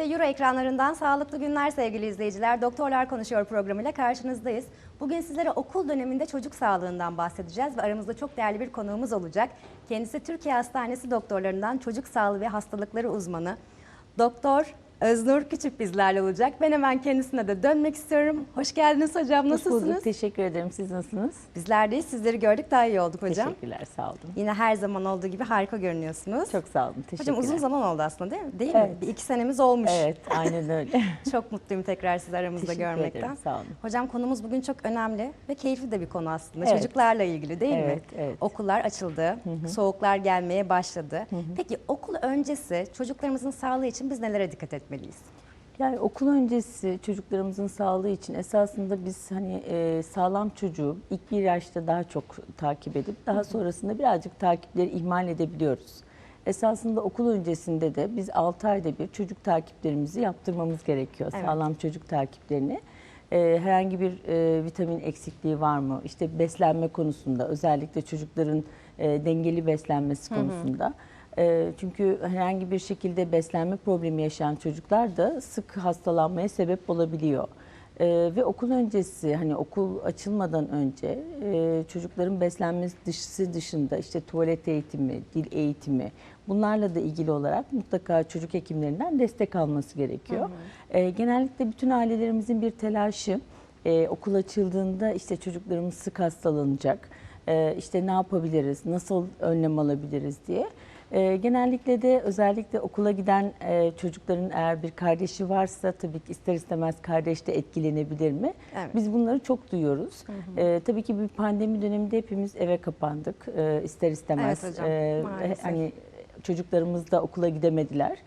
TGRT Euro ekranlarından sağlıklı günler sevgili izleyiciler. Doktorlar Konuşuyor programıyla karşınızdayız. Bugün sizlere okul döneminde çocuk sağlığından bahsedeceğiz ve aramızda çok değerli bir konuğumuz olacak. Kendisi Türkiye Hastanesi doktorlarından çocuk sağlığı ve hastalıkları uzmanı. Doktor Öznur Küçük bizlerle olacak. Ben hemen kendisine de dönmek istiyorum. Hoş geldiniz hocam. Hoş Nasılsınız? bulduk. Teşekkür ederim. Siz nasılsınız? Bizler de sizleri gördük daha iyi olduk hocam. Teşekkürler. Sağ olun. Yine her zaman olduğu gibi harika görünüyorsunuz. Çok sağ olun. Teşekkürler. Hocam uzun zaman oldu aslında değil mi? Değil mi? Evet. Bir iki senemiz olmuş. Evet, aynen öyle. Çok mutluyum tekrar sizi aramızda Teşekkür görmekten. ederim. Sağ olun. Hocam konumuz bugün çok önemli ve keyifli de bir konu aslında. Evet. Çocuklarla ilgili değil mi? Evet, evet. Okullar açıldı, soğuklar gelmeye başladı. Peki okul öncesi çocuklarımızın sağlığı için biz nelere dikkat etmeliyiz? Yani okul öncesi çocuklarımızın sağlığı için esasında biz hani e, sağlam çocuğu ilk bir yaşta daha çok takip edip daha sonrasında birazcık takipleri ihmal edebiliyoruz. Esasında okul öncesinde de biz 6 ayda bir çocuk takiplerimizi yaptırmamız gerekiyor. Evet. Sağlam çocuk takiplerini. E, herhangi bir e, vitamin eksikliği var mı? İşte beslenme konusunda özellikle çocukların e, dengeli beslenmesi konusunda. E, çünkü herhangi bir şekilde beslenme problemi yaşayan çocuklar da sık hastalanmaya sebep olabiliyor. E, ve okul öncesi hani okul açılmadan önce e, çocukların beslenmesi dışı dışında işte tuvalet eğitimi, dil eğitimi bunlarla da ilgili olarak mutlaka çocuk hekimlerinden destek alması gerekiyor. E, genellikle bütün ailelerimizin bir telaşı e, okul açıldığında işte çocuklarımız sık hastalanacak. E, işte ne yapabiliriz, nasıl önlem alabiliriz diye. E, genellikle de özellikle okula giden e, çocukların eğer bir kardeşi varsa tabii ki ister istemez kardeş de etkilenebilir mi? Evet. Biz bunları çok duyuyoruz. E, tabii ki bir pandemi döneminde hepimiz eve kapandık e, ister istemez. Evet hocam, E, maalesef. hani çocuklarımız da okula gidemediler.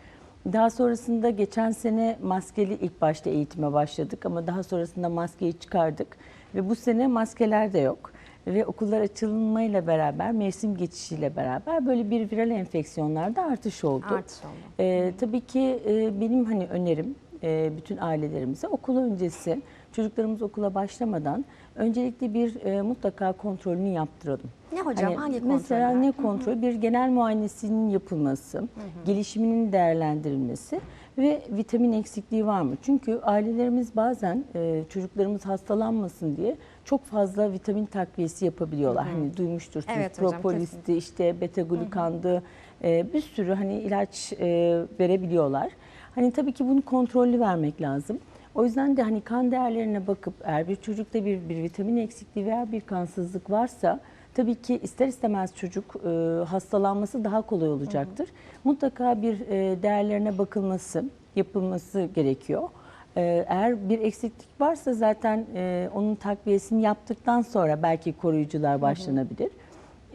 Daha sonrasında geçen sene maskeli ilk başta eğitime başladık ama daha sonrasında maskeyi çıkardık ve bu sene maskeler de yok. Ve okullar açılmayla beraber, mevsim geçişiyle beraber böyle bir viral enfeksiyonlarda artış oldu. Artış oldu. Ee, tabii ki e, benim hani önerim e, bütün ailelerimize okul öncesi çocuklarımız okula başlamadan öncelikle bir e, mutlaka kontrolünü yaptıralım. Ne hocam? Hani Hangi Mesela kontroller? ne kontrol? Bir genel muayenesinin yapılması, gelişiminin değerlendirilmesi ve vitamin eksikliği var mı? Çünkü ailelerimiz bazen e, çocuklarımız hastalanmasın diye çok fazla vitamin takviyesi yapabiliyorlar. Hani duymuştursunuz Evet hocam, propolisti, işte beta glukandı, e, bir sürü hani ilaç e, verebiliyorlar. Hani tabii ki bunu kontrollü vermek lazım. O yüzden de hani kan değerlerine bakıp eğer bir çocukta bir, bir vitamin eksikliği veya bir kansızlık varsa tabii ki ister istemez çocuk e, hastalanması daha kolay olacaktır. Mutlaka bir e, değerlerine bakılması, yapılması gerekiyor. E, eğer bir eksiklik varsa zaten e, onun takviyesini yaptıktan sonra belki koruyucular başlanabilir.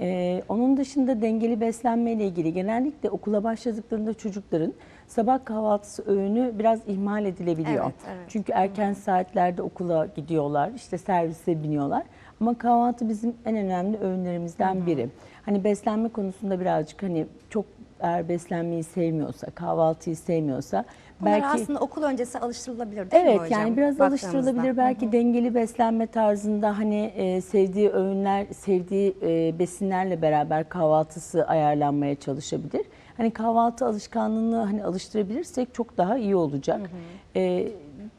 Ee, onun dışında dengeli beslenme ile ilgili genellikle okula başladıklarında çocukların sabah kahvaltısı öğünü biraz ihmal edilebiliyor. Evet, evet. Çünkü erken saatlerde okula gidiyorlar, işte servise biniyorlar. Ama kahvaltı bizim en önemli öğünlerimizden biri. Hani beslenme konusunda birazcık hani çok eğer beslenmeyi sevmiyorsa, kahvaltıyı sevmiyorsa Bunlar belki aslında okul öncesi alıştırılabilir değil mi Evet hocam? yani biraz alıştırılabilir. Belki dengeli beslenme tarzında hani e, sevdiği öğünler, sevdiği e, besinlerle beraber kahvaltısı ayarlanmaya çalışabilir. Hani kahvaltı alışkanlığını hani alıştırabilirsek çok daha iyi olacak. E,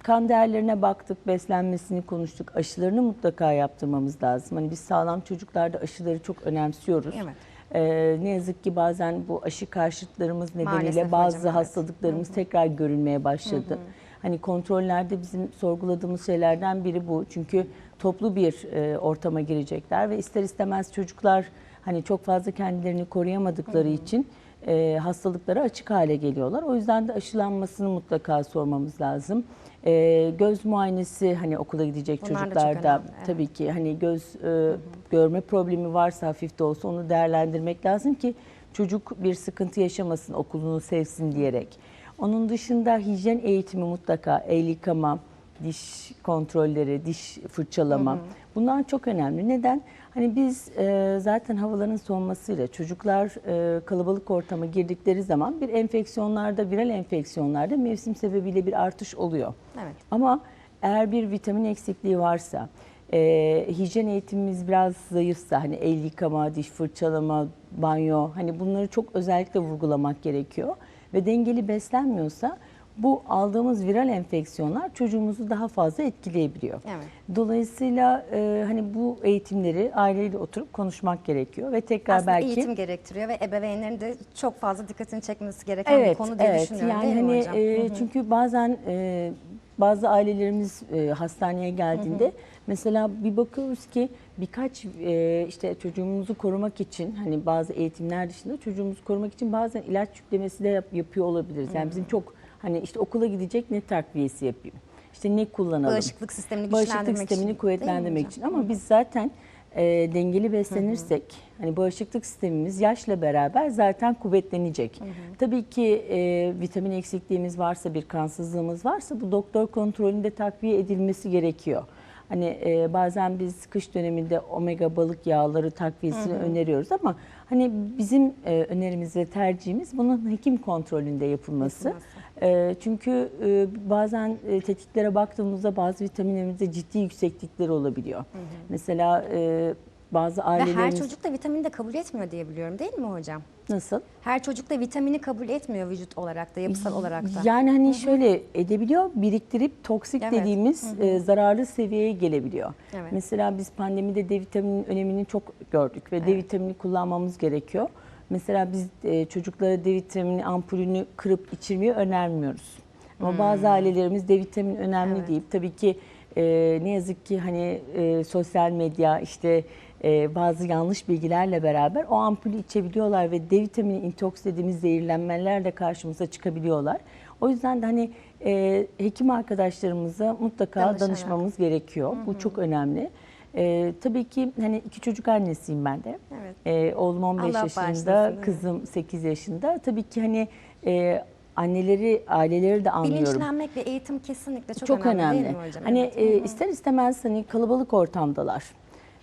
kan değerlerine baktık, beslenmesini konuştuk. Aşılarını mutlaka yaptırmamız lazım. Hani biz sağlam çocuklarda aşıları çok önemsiyoruz. Evet. E, ne yazık ki bazen bu aşı karşıtlarımız nedeniyle Maalesef bazı hocam, evet. hastalıklarımız tekrar görülmeye başladı. Hani kontrollerde bizim sorguladığımız şeylerden biri bu. Çünkü toplu bir e, ortama girecekler ve ister istemez çocuklar hani çok fazla kendilerini koruyamadıkları için e, hastalıklara açık hale geliyorlar. O yüzden de aşılanmasını mutlaka sormamız lazım. E, göz muayenesi hani okula gidecek Bunlar da çocuklarda önemli, evet. tabii ki hani göz e, görme problemi varsa hafif de olsa onu değerlendirmek lazım ki çocuk bir sıkıntı yaşamasın, okulunu sevsin diyerek. Onun dışında hijyen eğitimi mutlaka, el yıkama, diş kontrolleri, diş fırçalama. Bunlar çok önemli. Neden? Hani biz e, zaten havaların soğumasıyla çocuklar e, kalabalık ortama girdikleri zaman bir enfeksiyonlarda, viral enfeksiyonlarda mevsim sebebiyle bir artış oluyor. Evet. Ama eğer bir vitamin eksikliği varsa, e, hijyen eğitimimiz biraz zayıfsa, hani el yıkama, diş fırçalama, banyo, hani bunları çok özellikle vurgulamak gerekiyor. Ve dengeli beslenmiyorsa bu aldığımız viral enfeksiyonlar çocuğumuzu daha fazla etkileyebiliyor. Evet. Dolayısıyla e, hani bu eğitimleri aileyle oturup konuşmak gerekiyor ve tekrar Aslında belki eğitim gerektiriyor ve ebeveynlerin de çok fazla dikkatini çekmesi gereken bir Evet, konu diye evet. düşünüyorum Yani değil hani hocam? e, çünkü bazen e, bazı ailelerimiz e, hastaneye geldiğinde mesela bir bakıyoruz ki birkaç e, işte çocuğumuzu korumak için hani bazı eğitimler dışında çocuğumuzu korumak için bazen ilaç yüklemesi de yap- yapıyor olabiliriz. Yani bizim çok hani işte okula gidecek ne takviyesi yapayım? İşte ne kullanalım? Bağışıklık sistemini Bağışıklık güçlendirmek için. sistemini mi kuvvetlendirmek için ama biz zaten e, dengeli beslenirsek hani bağışıklık sistemimiz yaşla beraber zaten kuvvetlenecek. Tabii ki e, vitamin eksikliğimiz varsa bir kansızlığımız varsa bu doktor kontrolünde takviye edilmesi gerekiyor. Hani e, bazen biz kış döneminde omega balık yağları takviyesini öneriyoruz ama hani bizim e, önerimiz ve tercihimiz bunun hekim kontrolünde yapılması. Yapılması. E, çünkü e, bazen e, tetiklere baktığımızda bazı vitaminlerimizde ciddi yükseklikleri olabiliyor. Mesela e, bazı Ve her ailelerimiz çocuk da vitamini de kabul etmiyor diye biliyorum değil mi hocam? nasıl? Her çocuk da vitamini kabul etmiyor vücut olarak da, yapısal olarak da. Yani hani şöyle edebiliyor, biriktirip toksik Evet. dediğimiz e, zararlı seviyeye gelebiliyor. Evet. Mesela biz pandemide D vitaminin önemini çok gördük ve D vitamini kullanmamız gerekiyor. Mesela biz e, çocuklara D vitamini ampulünü kırıp içirmeyi önermiyoruz. Ama bazı ailelerimiz D vitamini önemli Hmm. Evet. deyip tabii ki e, ne yazık ki hani e, sosyal medya işte e, bazı yanlış bilgilerle beraber o ampulü içebiliyorlar ve D vitamini intoks dediğimiz zehirlenmelerle karşımıza çıkabiliyorlar. O yüzden de hani e, hekim arkadaşlarımıza mutlaka Danışarak. danışmamız gerekiyor. Bu çok önemli. E, tabii ki hani iki çocuk annesiyim ben de. Evet. E, oğlum 15 Allah yaşında, bağışlasın, evet. kızım 8 yaşında. Tabii ki hani e, anneleri, aileleri de anlıyorum. Bilinçlenmek ve eğitim kesinlikle çok, Çok önemli. değil mi hocam? Hani Evet. e, ister istemez hani kalabalık ortamdalar.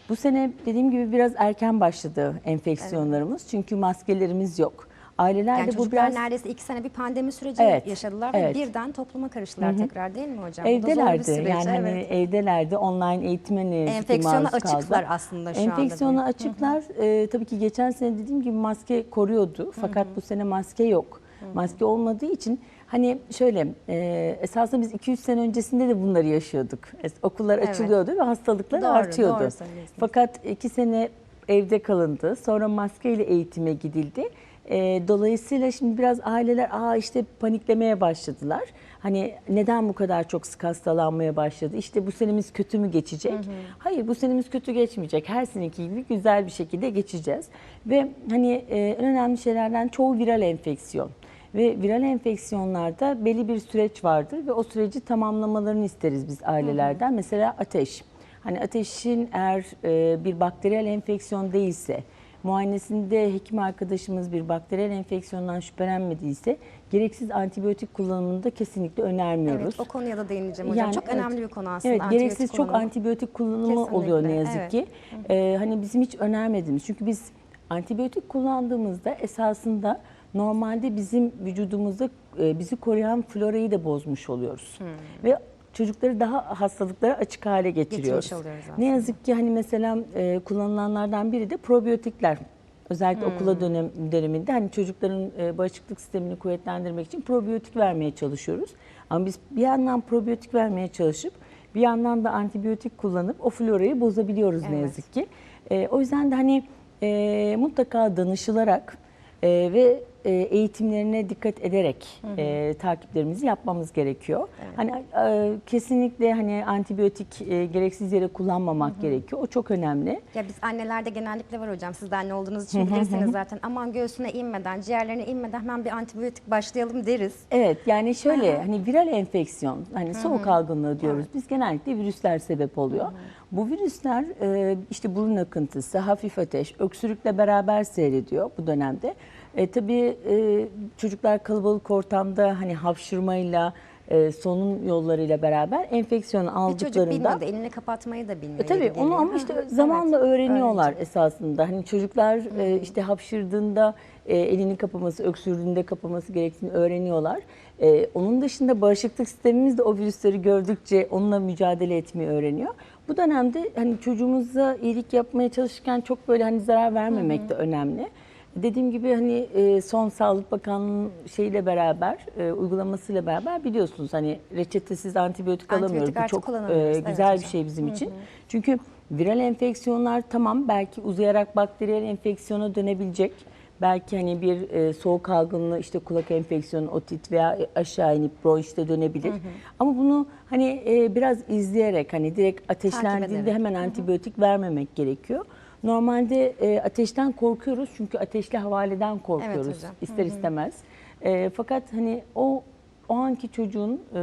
Bu sene dediğim gibi biraz erken başladı enfeksiyonlarımız. Çünkü maskelerimiz yok. Ailelerde yani bu çocuklar biraz neredeyse iki sene bir pandemi süreci Evet, yaşadılar evet. ve birden topluma karıştılar tekrar değil mi hocam? Bu evdelerdi. Yani hani evet. evdelerdi. Online eğitime ne ki Enfeksiyona açıklar aslında şu anda. Enfeksiyona açıklar. Ee, tabii ki geçen sene dediğim gibi maske koruyordu. Fakat bu sene maske yok. Maske olmadığı için hani şöyle e, esasında biz 200 sene öncesinde de bunları yaşıyorduk. Okullar Evet. açılıyordu ve hastalıklar Doğru, artıyordu. doğru. Fakat iki sene evde kalındı. Sonra maskeyle eğitime gidildi. Ee, dolayısıyla şimdi biraz aileler aa işte paniklemeye başladılar. Hani neden bu kadar çok sık hastalanmaya başladı? İşte bu senemiz kötü mü geçecek? Hayır bu senemiz kötü geçmeyecek. Her seneki gibi güzel bir şekilde geçeceğiz. Ve hani e, en önemli şeylerden çoğu viral enfeksiyon. Ve viral enfeksiyonlarda belli bir süreç vardır ve o süreci tamamlamalarını isteriz biz ailelerden. Mesela ateş. Hani ateşin eğer e, bir bakteriyel enfeksiyon değilse, muayenesinde hekim arkadaşımız bir bakteriyel enfeksiyondan şüphelenmediyse gereksiz antibiyotik kullanımını da kesinlikle önermiyoruz. Evet, o konuya da değineceğim hocam. Yani çok evet. önemli bir konu aslında. Evet, gereksiz çok kullanımı. antibiyotik kullanımı Kesinlikle, oluyor ne yazık evet. ki. Ee, hani bizim hiç önermediğimiz. Çünkü biz antibiyotik kullandığımızda esasında normalde bizim vücudumuzda e, bizi koruyan florayı da bozmuş oluyoruz. Hmm. Ve çocukları daha hastalıklara açık hale getiriyoruz. Ne yazık ki hani mesela e, kullanılanlardan biri de probiyotikler. Özellikle Hmm. okula dönem, döneminde hani çocukların e, bağışıklık sistemini kuvvetlendirmek için probiyotik vermeye çalışıyoruz. Ama biz bir yandan probiyotik vermeye çalışıp bir yandan da antibiyotik kullanıp o florayı bozabiliyoruz ne Evet. yazık ki. E, o yüzden de hani e, mutlaka danışılarak e, ve e, eğitimlerine dikkat ederek e, takiplerimizi yapmamız gerekiyor. Hani e, kesinlikle hani antibiyotik e, gereksiz yere kullanmamak gerekiyor. O çok önemli. Ya biz annelerde genellikle var hocam. Siz de anne olduğunuz için bilirsiniz zaten. Aman göğsüne inmeden, ciğerlerine inmeden hemen bir antibiyotik başlayalım deriz. Evet yani şöyle hani viral enfeksiyon hani soğuk algınlığı diyoruz. Biz genellikle virüsler sebep oluyor. Bu virüsler e, işte burun akıntısı, hafif ateş, öksürükle beraber seyrediyor bu dönemde. E, tabii e, çocuklar kalabalık ortamda hani hapşırmayla, e, solunum yollarıyla beraber enfeksiyon Bir çocuk aldıklarında bilmiyor da elini kapatmayı da bilmiyor. E tabii onu ama Hı işte hı. zamanla Evet, öğreniyorlar öğrenecek. esasında. Hani çocuklar e, işte hapşırdığında e, elini kapaması, öksürdüğünde kapaması gerektiğini öğreniyorlar. E, onun dışında bağışıklık sistemimiz de o virüsleri gördükçe onunla mücadele etmeyi öğreniyor. Bu dönemde hani çocuğumuza iyilik yapmaya çalışırken çok böyle hani zarar vermemek de önemli. Dediğim gibi hani e, son Sağlık Bakanlığı'nın şeyiyle beraber, e, uygulamasıyla beraber biliyorsunuz hani reçetesiz antibiyotik, Antibiyotik alamıyoruz. Bu çok e, Evet güzel bir hocam. şey bizim için. Çünkü viral enfeksiyonlar tamam belki uzayarak bakteriyel enfeksiyona dönebilecek. Belki hani bir e, soğuk algınlığı işte kulak enfeksiyonu, otit veya aşağı inip bronşite dönebilir. Ama bunu hani e, biraz izleyerek hani direkt ateşlendiğinde hemen antibiyotik vermemek gerekiyor. Normalde e, ateşten korkuyoruz çünkü ateşli havaleden korkuyoruz hocam. ister istemez. E, fakat hani o o anki çocuğun e,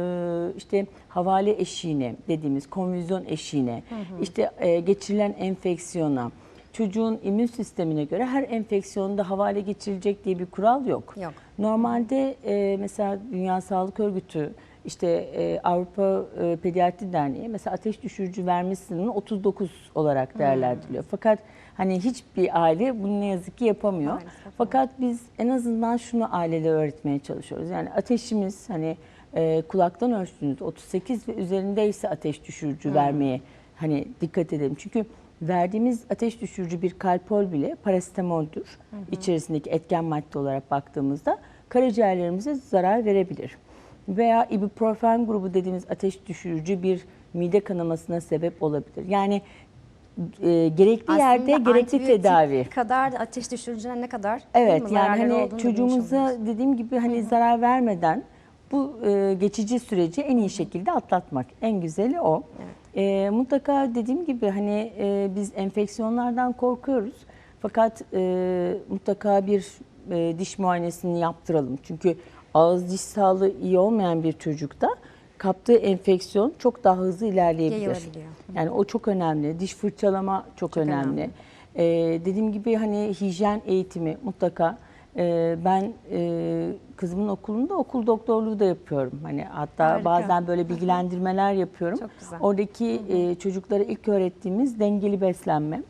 işte havale eşiğine dediğimiz konvüzyon eşiğine, işte e, geçirilen enfeksiyona, çocuğun immün sistemine göre her enfeksiyonda havale geçirilecek diye bir kural yok. Yok. Normalde e, mesela Dünya Sağlık Örgütü işte e, Avrupa e, Pediatri Derneği mesela ateş düşürücü verme sınırını 39 olarak değerlendiriliyor. Fakat hani hiçbir aile bunu ne yazık ki yapamıyor. Maalesef. Fakat biz en azından şunu ailelere öğretmeye çalışıyoruz. Yani ateşimiz hani e, kulaktan ölçtüğünüz 38 ve üzerindeyse ateş düşürücü vermeye hani dikkat edelim. Çünkü verdiğimiz ateş düşürücü bir kalpol bile parasitamoldür. İçerisindeki etken madde olarak baktığımızda karaciğerlerimize zarar verebilir. Veya ibuprofen grubu dediğimiz ateş düşürücü bir mide kanamasına sebep olabilir. Yani e, gerekli yerde Aslında gerekli antibiyotik tedavi. kadar da ateş düşürücüne ne kadar Evet mi, yani zararları hani olduğunu çocuğumuza bilmiş dediğim gibi hani zarar vermeden bu e, geçici süreci en iyi şekilde atlatmak. En güzeli o. E, mutlaka dediğim gibi hani e, biz enfeksiyonlardan korkuyoruz. Fakat e, mutlaka bir e, diş muayenesini yaptıralım. Çünkü ağız diş sağlığı iyi olmayan bir çocukta kaptığı enfeksiyon çok daha hızlı ilerleyebilir. Yani o çok önemli. Diş fırçalama çok, önemli. önemli. Ee, dediğim gibi hani hijyen eğitimi mutlaka. Ee, ben e, kızımın okulunda okul doktorluğu da yapıyorum. Hani hatta Harika. bazen böyle bilgilendirmeler yapıyorum. Çok güzel. Oradaki e, çocuklara ilk öğrettiğimiz dengeli beslenme.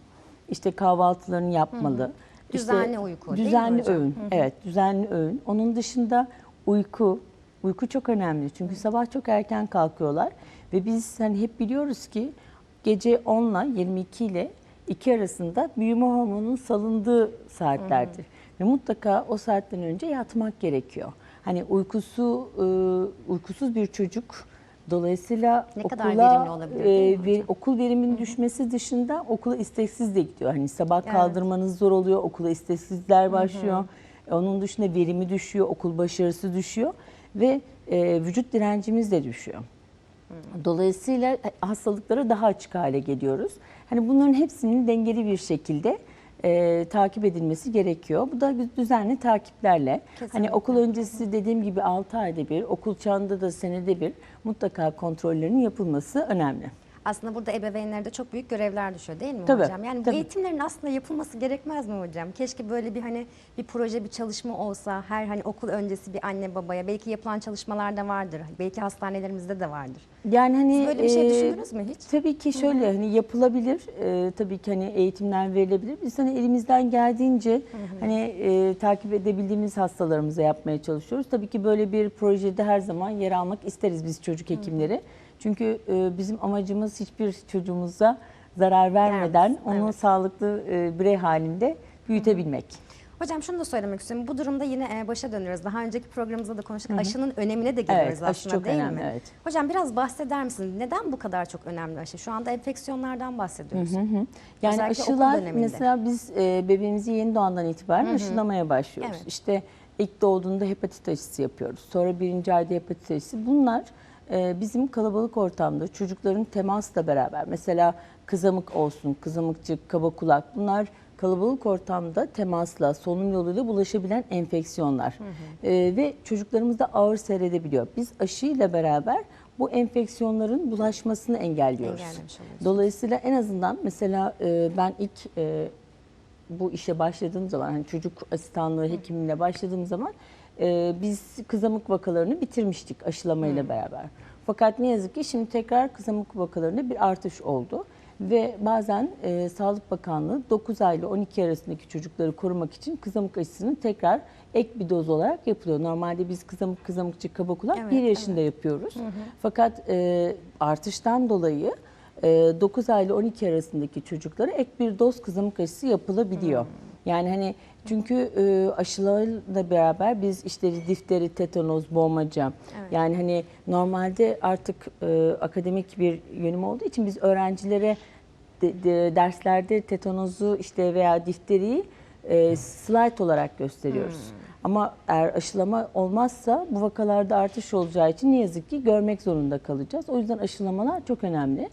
İşte kahvaltılarını yapmalı. İşte Düzenli uyku, Düzenli öğün. Evet, düzenli öğün. Onun dışında uyku. Uyku çok önemli. Çünkü sabah çok erken kalkıyorlar ve biz hani hep biliyoruz ki gece 10 ile 22 ile 2 arasında büyüme hormonunun salındığı saatlerdir. Ve mutlaka o saatten önce yatmak gerekiyor. Hani uykusu uykusuz bir çocuk dolayısıyla Ne okula kadar verimli olabilir, e, ve- okul veriminin düşmesi dışında okula isteksiz de gidiyor. Hani sabah Evet. kaldırmanız zor oluyor, okula isteksizler başlıyor. E, Onun dışında verimi düşüyor, okul başarısı düşüyor ve e, vücut direncimiz de düşüyor. Dolayısıyla e, hastalıklara daha açık hale geliyoruz. Hani bunların hepsinin dengeli bir şekilde e, takip edilmesi gerekiyor. Bu da düzenli takiplerle. Kesinlikle. Hani okul öncesi dediğim gibi 6 ayda bir, okul çağında da senede bir mutlaka kontrollerinin yapılması önemli. Aslında burada ebeveynlere de çok büyük görevler düşüyor değil mi Tabii, hocam? Yani bu tabii. eğitimlerin aslında yapılması gerekmez mi hocam? Keşke böyle bir hani bir proje, bir çalışma olsa her hani okul öncesi bir anne babaya belki yapılan çalışmalarda vardır. Belki hastanelerimizde de vardır. Yani hani Siz böyle bir şey e, düşündünüz mü hiç? Tabii ki şöyle hani yapılabilir. E, tabii ki hani eğitimler verilebilir. Biz hani elimizden geldiğince hani e, takip edebildiğimiz hastalarımıza yapmaya çalışıyoruz. Tabii ki böyle bir projede her zaman yer almak isteriz biz çocuk hekimleri. Çünkü e, bizim amacımız hiçbir çocuğumuza zarar vermeden Vermesin, onu evet. sağlıklı e, birey halinde büyütebilmek. Hocam şunu da söylemek istiyorum. Bu durumda yine e, başa dönüyoruz. Daha önceki programımızda da konuştuk. Aşının önemine de geliyoruz Evet, aşı aslında çok değil önemli, mi? evet. Hocam biraz bahseder misiniz? Neden bu kadar çok önemli aşı? Şu anda enfeksiyonlardan bahsediyoruz. Yani Özellikle aşılar mesela biz e, bebeğimizi yeni doğandan itibaren aşılamaya başlıyoruz. Evet. İşte ilk doğduğunda hepatit aşısı yapıyoruz. Sonra birinci ayda hepatit aşısı. Bunlar bizim kalabalık ortamda çocukların temasla beraber mesela kızamık olsun, kızamıkçık, kaba kulak bunlar kalabalık ortamda temasla, solunum yoluyla bulaşabilen enfeksiyonlar. E, ve çocuklarımız da ağır seyredebiliyor. Biz aşıyla beraber bu enfeksiyonların bulaşmasını engelliyoruz. Dolayısıyla en azından mesela e, ben ilk e, bu işe başladığım zaman hani çocuk asistanlığı hekimliğine başladığım zaman e, biz kızamık vakalarını bitirmiştik aşılamayla beraber. Fakat ne yazık ki şimdi tekrar kızamık vakalarında bir artış oldu. Ve bazen e, Sağlık Bakanlığı 9 ay ile 12 arasındaki çocukları korumak için kızamık aşısının tekrar ek bir doz olarak yapılıyor. Normalde biz kızamık, kızamıkçı, kaba kulak Evet, 1 yaşında yapıyoruz. Fakat e, artıştan dolayı e, 9 ay ile 12 arasındaki çocuklara ek bir doz kızamık aşısı yapılabiliyor. Yani hani çünkü e, aşılarla beraber biz işte difteri, tetanoz, boğmaca Evet. yani hani normalde artık e, akademik bir yönüm olduğu için biz öğrencilere de- de- derslerde tetanozu işte veya difteriyi e, slide olarak gösteriyoruz. Ama eğer aşılama olmazsa bu vakalarda artış olacağı için ne yazık ki görmek zorunda kalacağız. O yüzden aşılamalar çok önemli.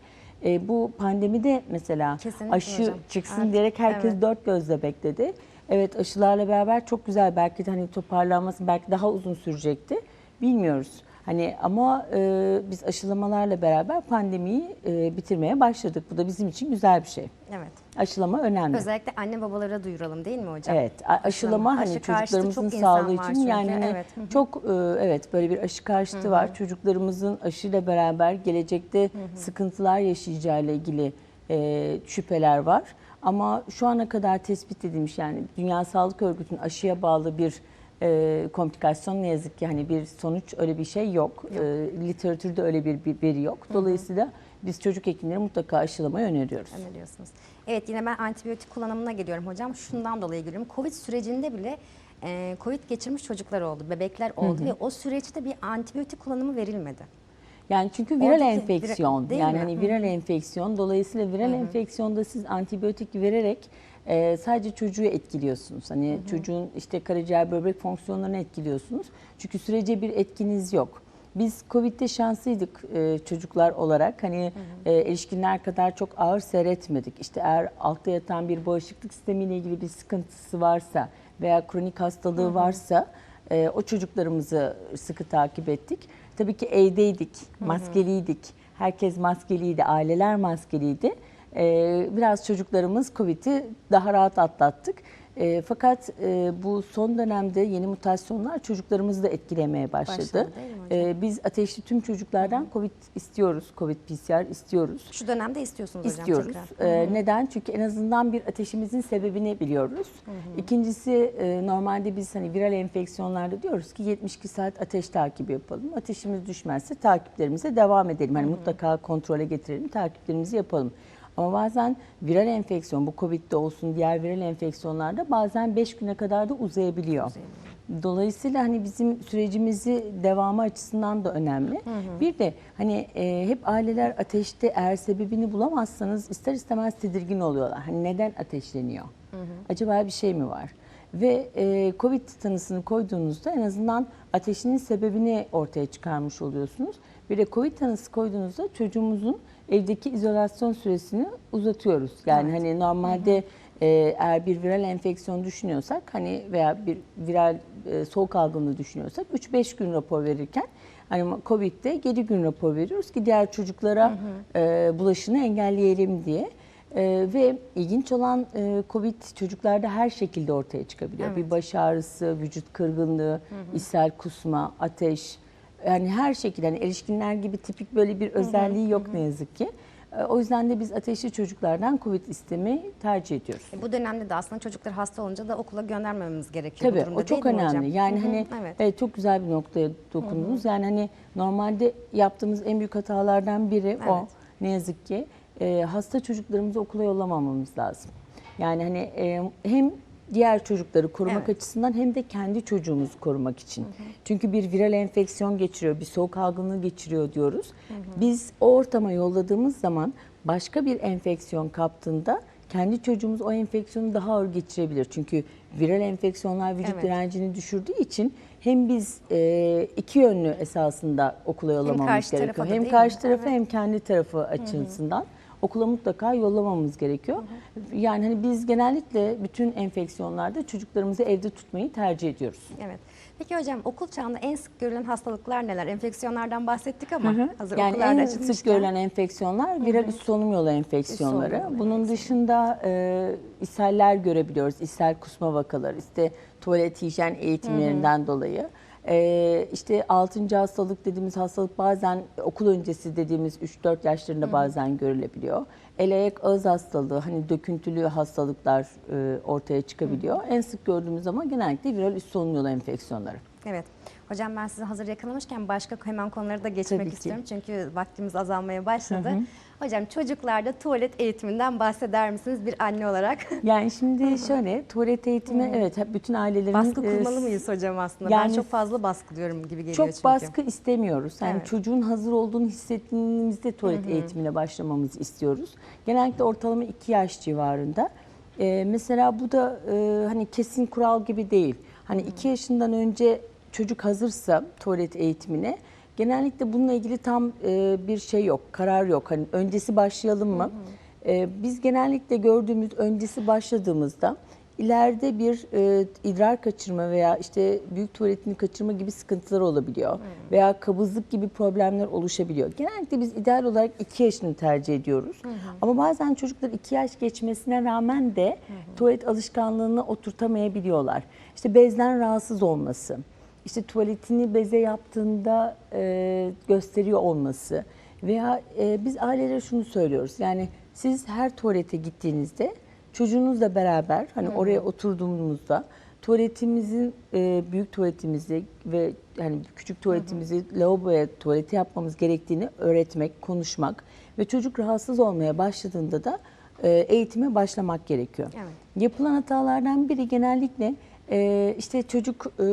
E, bu pandemide mesela Kesinlikle aşı hocam. çıksın Evet, diyerek herkes evet. dört gözle bekledi. Evet aşılarla beraber çok güzel belki de hani toparlanması belki daha uzun sürecekti. Bilmiyoruz. Hani ama e, biz aşılamalarla beraber pandemiyi e, bitirmeye başladık. Bu da bizim için güzel bir şey. Evet. Aşılama önemli. Özellikle anne babalara duyuralım değil mi hocam? Evet, a- aşılama hani Aşı çocuklarımızın sağlığı için çünkü, yani hani evet. Hı hı. çok e, evet böyle bir aşı karşıtı var. Çocuklarımızın aşıyla beraber gelecekte sıkıntılar yaşayacağıyla ilgili e, şüpheler var. Ama şu ana kadar tespit edilmiş yani Dünya Sağlık Örgütü'nün aşıya bağlı bir e, komplikasyon ne yazık ki hani bir sonuç öyle bir şey yok. E, literatürde öyle bir, bir veri yok. Dolayısıyla biz çocuk hekimleri mutlaka aşılamayı öneriyoruz. öneriyorsunuz. Evet yine ben antibiyotik kullanımına geliyorum hocam. Şundan dolayı geliyorum. Covid sürecinde bile e, Covid geçirmiş çocuklar oldu, bebekler oldu ve o süreçte bir antibiyotik kullanımı verilmedi. Yani çünkü viral Oradaki enfeksiyon değil yani mi? hani viral enfeksiyon dolayısıyla viral enfeksiyonda siz antibiyotik vererek e, sadece çocuğu etkiliyorsunuz. Hani çocuğun işte karaciğer böbrek fonksiyonlarını etkiliyorsunuz. Çünkü sürece bir etkiniz yok. Biz Covid'de şanslıydık e, çocuklar olarak. Hani e, erişkinler kadar çok ağır seyretmedik. İşte eğer altta yatan bir bağışıklık sistemiyle ilgili bir sıkıntısı varsa veya kronik hastalığı varsa e, o çocuklarımızı sıkı takip ettik. Tabii ki evdeydik, maskeliydik. Herkes maskeliydi, aileler maskeliydi. E, biraz çocuklarımız Covid'i daha rahat atlattık. E, fakat e, bu son dönemde yeni mutasyonlar çocuklarımızı da etkilemeye başladı. Başladı, hocam? E, biz ateşli tüm çocuklardan Covid istiyoruz, Covid PCR istiyoruz. Şu dönemde istiyorsunuz hocam İstiyoruz. tekrar. Ee, neden? Çünkü en azından bir ateşimizin sebebini biliyoruz. İkincisi e, normalde biz hani viral enfeksiyonlarda diyoruz ki 72 saat ateş takibi yapalım. Ateşimiz düşmezse takiplerimize devam edelim. Hani mutlaka kontrole getirelim, takiplerimizi yapalım. Ama bazen viral enfeksiyon, bu Covid'de olsun, diğer viral enfeksiyonlarda bazen 5 güne kadar da uzayabiliyor. Dolayısıyla hani bizim sürecimizi devamı açısından da önemli. Bir de hani e, hep aileler ateşte eğer sebebini bulamazsanız ister istemez tedirgin oluyorlar. Hani neden ateşleniyor? Acaba bir şey mi var? Ve e, Covid tanısını koyduğunuzda en azından ateşinin sebebini ortaya çıkarmış oluyorsunuz. Bir de Covid tanısı koyduğunuzda çocuğumuzun evdeki izolasyon süresini uzatıyoruz. Yani hani normalde e, eğer bir viral enfeksiyon düşünüyorsak hani veya bir viral e, soğuk algınlığı düşünüyorsak 3-5 gün rapor verirken hani Covid'de 7 gün rapor veriyoruz ki diğer çocuklara e, bulaşını engelleyelim diye. E, ve ilginç olan e, Covid çocuklarda her şekilde ortaya çıkabiliyor. Evet. Bir baş ağrısı, vücut kırgınlığı, ishal, kusma, ateş. Yani her şekilde hani erişkinler gibi tipik böyle bir özelliği yok ne yazık ki. E, O yüzden de biz ateşli çocuklardan Covid istemeyi tercih ediyoruz. E, Bu dönemde de aslında çocuklar hasta olunca da okula göndermememiz gerekiyor bu Tabii durumda o çok önemli. hocam? Yani Hı hı, hani evet. evet. çok güzel bir noktaya dokundunuz. Yani hani normalde yaptığımız en büyük hatalardan biri o. Evet. Ne yazık ki e, hasta çocuklarımızı okula yollamamamız lazım. Yani hani e, hem diğer çocukları korumak Evet. açısından hem de kendi çocuğumuzu korumak için. Çünkü bir viral enfeksiyon geçiriyor, bir soğuk algınlığı geçiriyor diyoruz. Biz o ortama yolladığımız zaman başka bir enfeksiyon kaptığında kendi çocuğumuz o enfeksiyonu daha ağır geçirebilir. Çünkü viral enfeksiyonlar vücut Evet. direncini düşürdüğü için hem biz e, iki yönlü esasında okula yollamamız karşı gerekiyor. Hem karşı tarafı Evet. hem kendi tarafı açısından okula mutlaka yollamamız gerekiyor. Yani hani biz genellikle bütün enfeksiyonlarda çocuklarımızı evde tutmayı tercih ediyoruz. Evet. Peki hocam okul çağında en sık görülen hastalıklar neler? Enfeksiyonlardan bahsettik ama hazır Yani okullarda en açılmışken. sık görülen enfeksiyonlar viral üst solunum yolu enfeksiyonları. Solunum yolu Bunun dışında e, ishaller görebiliyoruz. İshal kusma vakaları, işte tuvalet hijyen eğitimlerinden dolayı. E, işte 6. hastalık dediğimiz hastalık bazen okul öncesi dediğimiz 3-4 yaşlarında bazen görülebiliyor. El ayak ağız hastalığı hani döküntülü hastalıklar e, ortaya çıkabiliyor. En sık gördüğümüz ama genellikle viral üst solunum yolu enfeksiyonları. Evet. Hocam ben sizi hazır yakalamışken başka hemen konulara da geçmek Tabii ki. istiyorum. Çünkü vaktimiz azalmaya başladı. Hocam çocuklarda tuvalet eğitiminden bahseder misiniz bir anne olarak? Yani şimdi şöyle tuvalet eğitimi evet hep bütün ailelerin baskı e, kurmalı mıyız hocam aslında? ben yani çok fazla baskı diyorum gibi geliyor Çok çünkü. baskı istemiyoruz. Yani Evet. çocuğun hazır olduğunu hissettiğimizde tuvalet eğitimine başlamamızı istiyoruz. Genellikle ortalama 2 yaş civarında. Ee, mesela bu da e, hani kesin kural gibi değil. Hani 2 yaşından önce çocuk hazırsa tuvalet eğitimine genellikle bununla ilgili tam e, bir şey yok, karar yok. Hani öncesi başlayalım mı? Ee, biz genellikle gördüğümüz öncesi başladığımızda ileride bir e, idrar kaçırma veya işte büyük tuvaletini kaçırma gibi sıkıntılar olabiliyor. Veya kabızlık gibi problemler oluşabiliyor. Genellikle biz ideal olarak 2 yaşını tercih ediyoruz. Ama bazen çocuklar 2 yaş geçmesine rağmen de tuvalet alışkanlığını oturtamayabiliyorlar. İşte bezden rahatsız olması, işte tuvaletini beze yaptığında e, gösteriyor olması veya e, biz ailelere şunu söylüyoruz. Yani siz her tuvalete gittiğinizde çocuğunuzla beraber hani oraya oturduğumuzda tuvaletimizin e, büyük tuvaletimizi ve hani küçük tuvaletimizi lavaboya tuvaleti yapmamız gerektiğini öğretmek, konuşmak ve çocuk rahatsız olmaya başladığında da e, eğitime başlamak gerekiyor. Evet. Yapılan hatalardan biri genellikle e, işte çocuk e,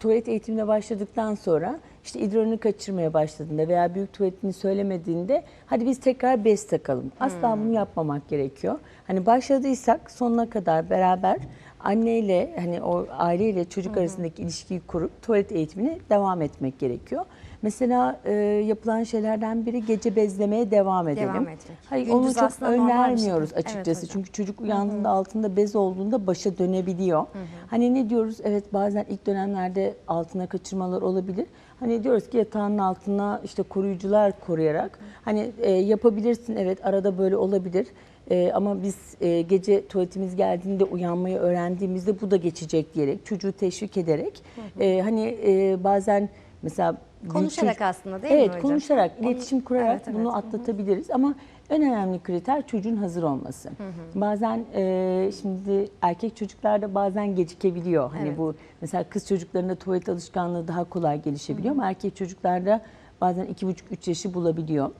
tuvalet eğitimine başladıktan sonra işte idrarını kaçırmaya başladığında veya büyük tuvaletini söylemediğinde hadi biz tekrar bez takalım. Asla bunu yapmamak gerekiyor. Hani başladıysak sonuna kadar beraber anneyle hani o aileyle çocuk arasındaki ilişkiyi kurup tuvalet eğitimine devam etmek gerekiyor. Mesela e, yapılan şeylerden biri gece bezlemeye devam edelim. Devam etmek. Hayır Gündüz onu çok şey. önermiyoruz Evet açıkçası. hocam. Çünkü çocuk uyandığında altında bez olduğunda başa dönebiliyor. Hani ne diyoruz? Evet bazen ilk dönemlerde altına kaçırmalar olabilir. Hani diyoruz ki yatağın altına işte koruyucular koruyarak hani e, yapabilirsin evet arada böyle olabilir. E, ama biz e, gece tuvaletimiz geldiğinde uyanmayı öğrendiğimizde bu da geçecek diyerek çocuğu teşvik ederek e, hani e, bazen mesela Konuşarak aslında değil mi evet, konuşarak, Onu- iletişim kurarak Evet, evet. bunu atlatabiliriz ama en önemli kriter çocuğun hazır olması. Bazen e, şimdi erkek çocuklarda bazen gecikebiliyor. Hani Evet. bu mesela kız çocuklarında tuvalet alışkanlığı daha kolay gelişebiliyor ama erkek çocuklarda bazen iki buçuk üç yaşı bulabiliyor.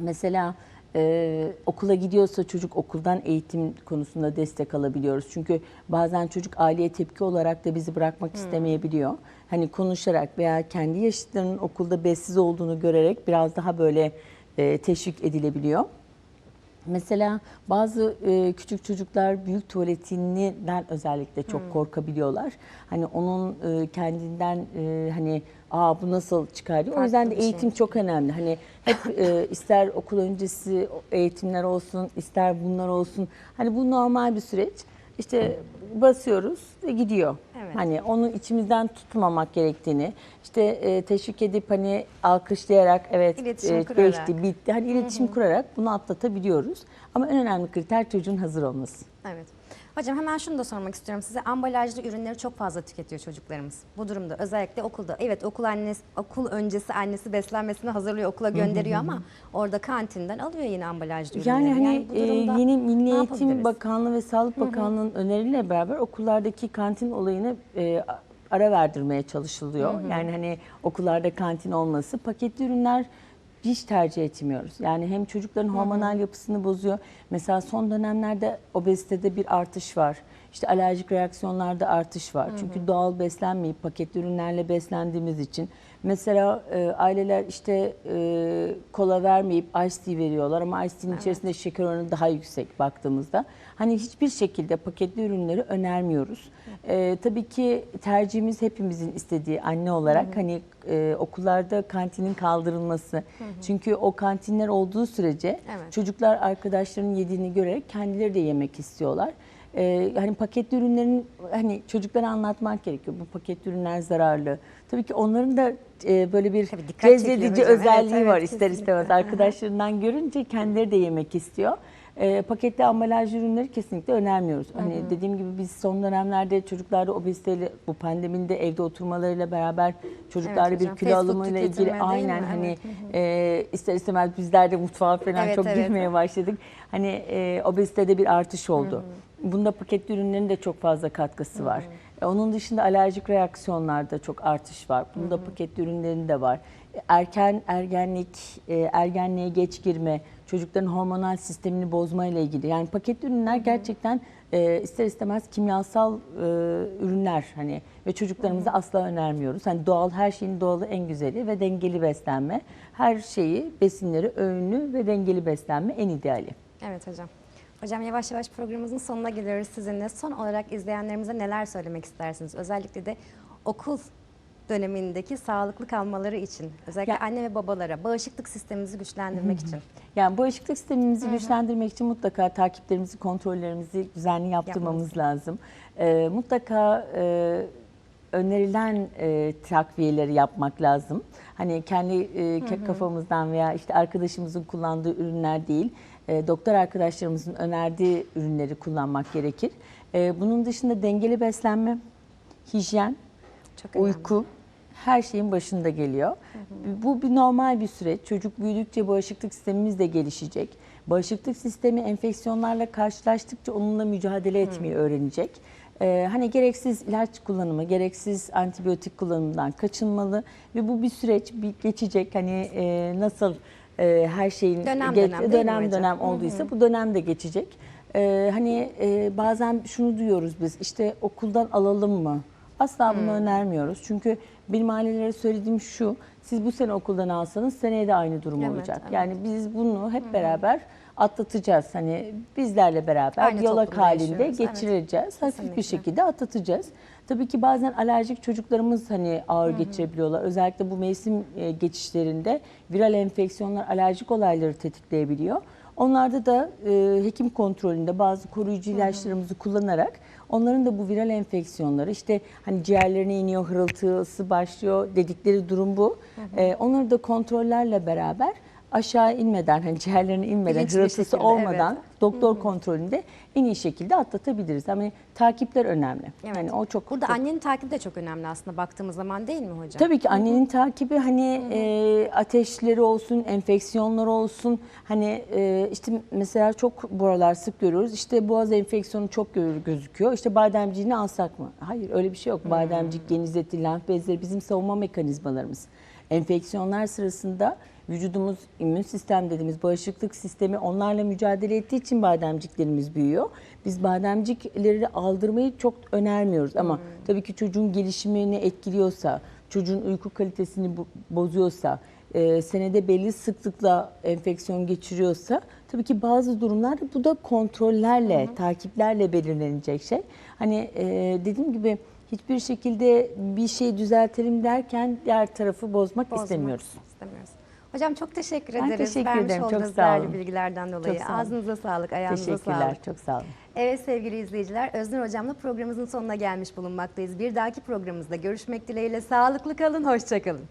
Mesela e, okula gidiyorsa çocuk okuldan eğitim konusunda destek alabiliyoruz. Çünkü bazen çocuk aileye tepki olarak da bizi bırakmak istemeyebiliyor. Hani konuşarak veya kendi yaşıtlarının okulda bezsiz olduğunu görerek biraz daha böyle e, teşvik edilebiliyor. Mesela bazı e, küçük çocuklar büyük tuvaletinden özellikle çok korkabiliyorlar. Hani onun e, kendinden e, hani aa bu nasıl çıkar diyor. O yüzden de şey. eğitim çok önemli. Hani hep e, ister okul öncesi eğitimler olsun, ister bunlar olsun. Hani bu normal bir süreç. İşte basıyoruz ve gidiyor. Evet. Hani onu içimizden tutmamak gerektiğini, işte e, teşvik edip hani alkışlayarak evet İletişim e, kurarak. geçti, bitti. Hani iletişim kurarak bunu atlatabiliyoruz. Ama en önemli kriter çocuğun hazır olması. Evet. Hocam hemen şunu da sormak istiyorum size. Ambalajlı ürünleri çok fazla tüketiyor çocuklarımız. Bu durumda özellikle okulda. Evet okul annesi, okul öncesi annesi beslenmesini hazırlıyor, okula gönderiyor ama orada kantinden alıyor yine ambalajlı ürünleri. Yani hani bu e, durumda ne Milli Eğitim yapabiliriz? Bakanlığı ve Sağlık Bakanlığı'nın önerileriyle beraber okullardaki kantin olayını e, ara verdirmeye çalışılıyor. Yani hani okullarda kantin olması, paketli ürünler hiç tercih etmiyoruz. Yani hem çocukların hormonal yapısını bozuyor. Mesela son dönemlerde obezitede bir artış var. İşte alerjik reaksiyonlarda artış var. Çünkü doğal beslenmeyip paketli ürünlerle beslendiğimiz için. Mesela e, aileler işte e, kola vermeyip ice tea veriyorlar ama ice tea'nin içerisinde şeker oranı daha yüksek baktığımızda. Hani hiçbir şekilde paketli ürünleri önermiyoruz. E, tabii ki tercihimiz hepimizin istediği anne olarak hani e, okullarda kantinin kaldırılması. Çünkü o kantinler olduğu sürece Evet. çocuklar arkadaşlarının yediğini görerek kendileri de yemek istiyorlar. Ee, hani paketli ürünlerin hani çocuklara anlatmak gerekiyor. Bu paketli ürünler zararlı. Tabii ki onların da e, böyle bir cezbedici. Evet, özelliği evet, var ister kesinlikle. istemez. Arkadaşlarından görünce kendileri de yemek istiyor. E, paketli ambalaj ürünleri kesinlikle önermiyoruz. Hani dediğim gibi biz son dönemlerde çocuklarda obeziteyle bu pandemide evde oturmalarıyla beraber çocuklarda Evet bir kilo alımıyla ilgili aynen hani Evet. e, ister istemez bizler de mutfağa falan Evet, çok evet. girmeye başladık. Hani e, obezitede bir artış oldu. Bunda paketli ürünlerin de çok fazla katkısı var. E, onun dışında alerjik reaksiyonlarda çok artış var. Bunda paketli ürünlerin de var. erken ergenlik, e, ergenliğe geç girme, çocukların hormonal sistemini bozma ile ilgili. Yani paketli ürünler gerçekten e, ister istemez kimyasal e, ürünler hani ve çocuklarımıza asla önermiyoruz. Hani doğal her şeyin doğalı en güzeli ve dengeli beslenme. Her şeyi besinleri öğünlü ve dengeli beslenme en ideali. Evet hocam. Hocam yavaş yavaş programımızın sonuna geliyoruz sizinle. Son olarak izleyenlerimize neler söylemek istersiniz? Özellikle de okul dönemindeki sağlıklı kalmaları için, özellikle Ya- anne ve babalara bağışıklık sistemimizi güçlendirmek için. Yani bağışıklık sistemimizi güçlendirmek için mutlaka takiplerimizi, kontrollerimizi düzenli yaptırmamız lazım. Ee, mutlaka e, önerilen e, takviyeleri yapmak lazım. Hani kendi e, ke- kafamızdan veya işte arkadaşımızın kullandığı ürünler değil, e, doktor arkadaşlarımızın önerdiği ürünleri kullanmak gerekir. E, bunun dışında dengeli beslenme, hijyen, Çok önemli. uyku her şeyin başında geliyor. Bu bir normal bir süreç. Çocuk büyüdükçe bağışıklık sistemimiz de gelişecek. Bağışıklık sistemi enfeksiyonlarla karşılaştıkça onunla mücadele etmeyi öğrenecek. Ee, hani gereksiz ilaç kullanımı, gereksiz antibiyotik kullanımından kaçınmalı ve bu bir süreç, bir geçecek. Hani e, nasıl e, her şeyin Dönem dönem dönem, dönem olduysa bu dönem de geçecek. Ee, hani e, bazen şunu duyuyoruz biz işte okuldan alalım mı? Asla bunu önermiyoruz. Çünkü benim ailelere söylediğim şu, siz bu sene okuldan alsanız seneye de aynı durum Evet, olacak. evet. Yani biz bunu hep beraber atlatacağız. Hani bizlerle beraber Aynı toplumda halinde yaşıyoruz, evet. geçireceğiz. Hafif Kesinlikle. bir şekilde atlatacağız. Tabii ki bazen alerjik çocuklarımız hani ağır geçirebiliyorlar. Özellikle bu mevsim e, geçişlerinde viral enfeksiyonlar alerjik olayları tetikleyebiliyor. Onlarda da e, hekim kontrolünde bazı koruyucu ilaçlarımızı kullanarak onların da bu viral enfeksiyonları işte hani ciğerlerine iniyor, hırıltısı başlıyor dedikleri durum bu. E, onları da kontrollerle beraber aşağı inmeden hani ciğerlerine inmeden Bilinçli bir hırıltısı şekilde, olmadan evet. doktor kontrolünde en iyi şekilde atlatabiliriz. Ama takipler önemli. Evet. Yani o çok Burada çok- annenin takibi de çok önemli aslında baktığımız zaman değil mi hocam? Tabii ki annenin takibi hani e, ateşleri olsun, enfeksiyonları olsun. Hani e, işte mesela çok bu aralar sık görüyoruz. İşte boğaz enfeksiyonu çok gö- gözüküyor. İşte bademciğini alsak mı? Hayır öyle bir şey yok. Bademcik, genizleti, lenf bezleri bizim savunma mekanizmalarımız. Enfeksiyonlar sırasında vücudumuz, immün sistem dediğimiz bağışıklık sistemi onlarla mücadele ettiği için bademciklerimiz büyüyor. Biz bademcikleri aldırmayı çok önermiyoruz ama tabii ki çocuğun gelişimini etkiliyorsa, çocuğun uyku kalitesini bo- bozuyorsa, e, senede belli sıklıkla enfeksiyon geçiriyorsa tabii ki bazı durumlarda bu da kontrollerle, takiplerle belirlenecek şey. Hani e, dediğim gibi hiçbir şekilde bir şey düzeltelim derken diğer tarafı bozmak, Bozmak istemiyoruz. istemiyoruz. Hocam çok teşekkür Ben ederiz. teşekkür Vermiş ederim, çok olduğunuz sağ değerli olun. bilgilerden dolayı. Çok sağ olun. Ağzınıza sağlık, ayağınıza Teşekkürler, sağlık. çok sağ olun. Evet sevgili izleyiciler, Öznur Hocam'la programımızın sonuna gelmiş bulunmaktayız. Bir dahaki programımızda görüşmek dileğiyle sağlıklı kalın, hoşçakalın.